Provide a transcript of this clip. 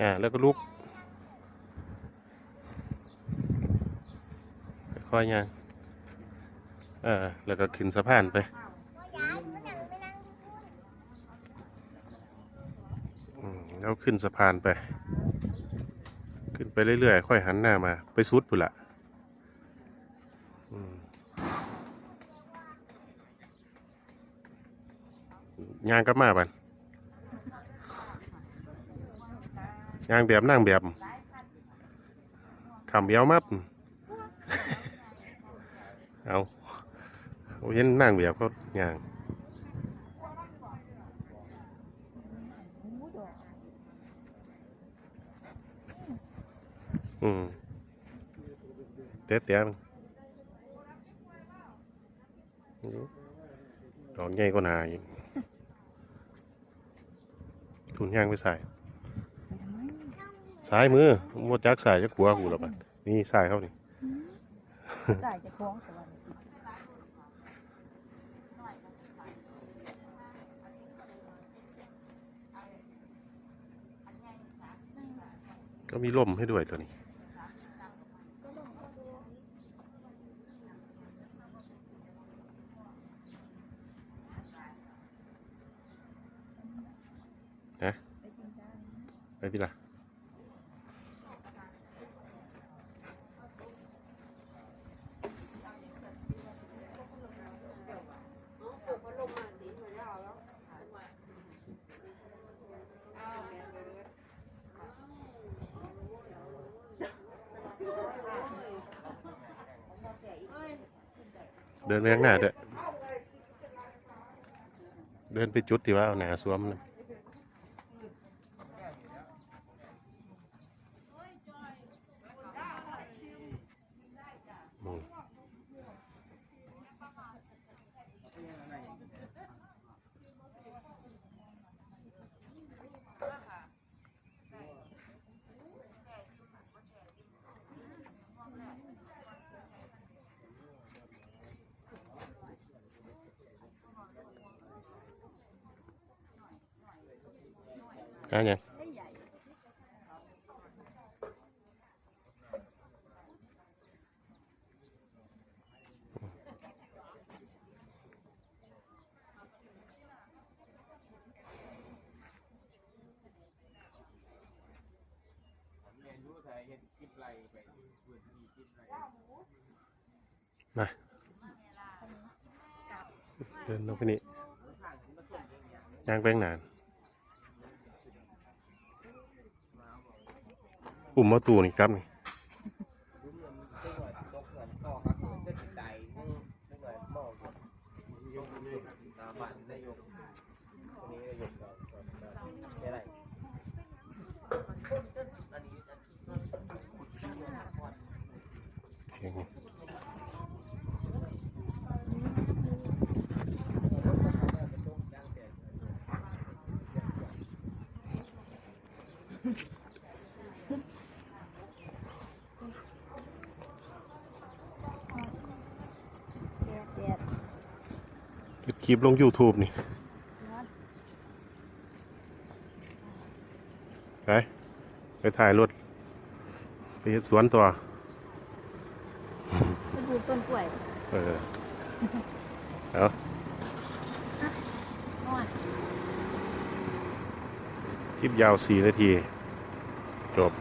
อ่าแล้วก็ลุกค่อยๆย่างเออแล้วก็ขึ้นสะพานไปแล้วขึ้นสะพานไป ขึ้นไปเรื่อยๆ ค่อยหันหน้ามา ไปสุดพุ่นละยางกลับมาบัน ย่างแบบนั่งแบบขำเบี้ยวมับเอาเอาเห็นนั่งแบบเขาย่างอืมเต๊ะเตี้ยงดอกใหญ่ก็นาอีกทุนย่างไปใส่ ซ้ายมือมดจักใส่จะขัวหูแล้วบัดนี่ใส่เขานี่ใส่จะคล้องแต่ว่าก็มีล่มให้ด้วยตัวนี้ฮะไปพี่ล่ะ เดินไปข้างหน้าด้วยเดินไปจุดที่ว่าเอาหนาสวมนะอืม อะยังได้มาเดินลงไปนี่ย่างแป้งนาน อุ่มมาตูนี่ครับนี่เสียง เก็บคลิปลง YouTube นี่ไปไปถ่ายรถไปเฮ็ดสวนตัวไปปลูกต้นกล้วย เออ เอานอนคลิปยาวสี่นาที จบ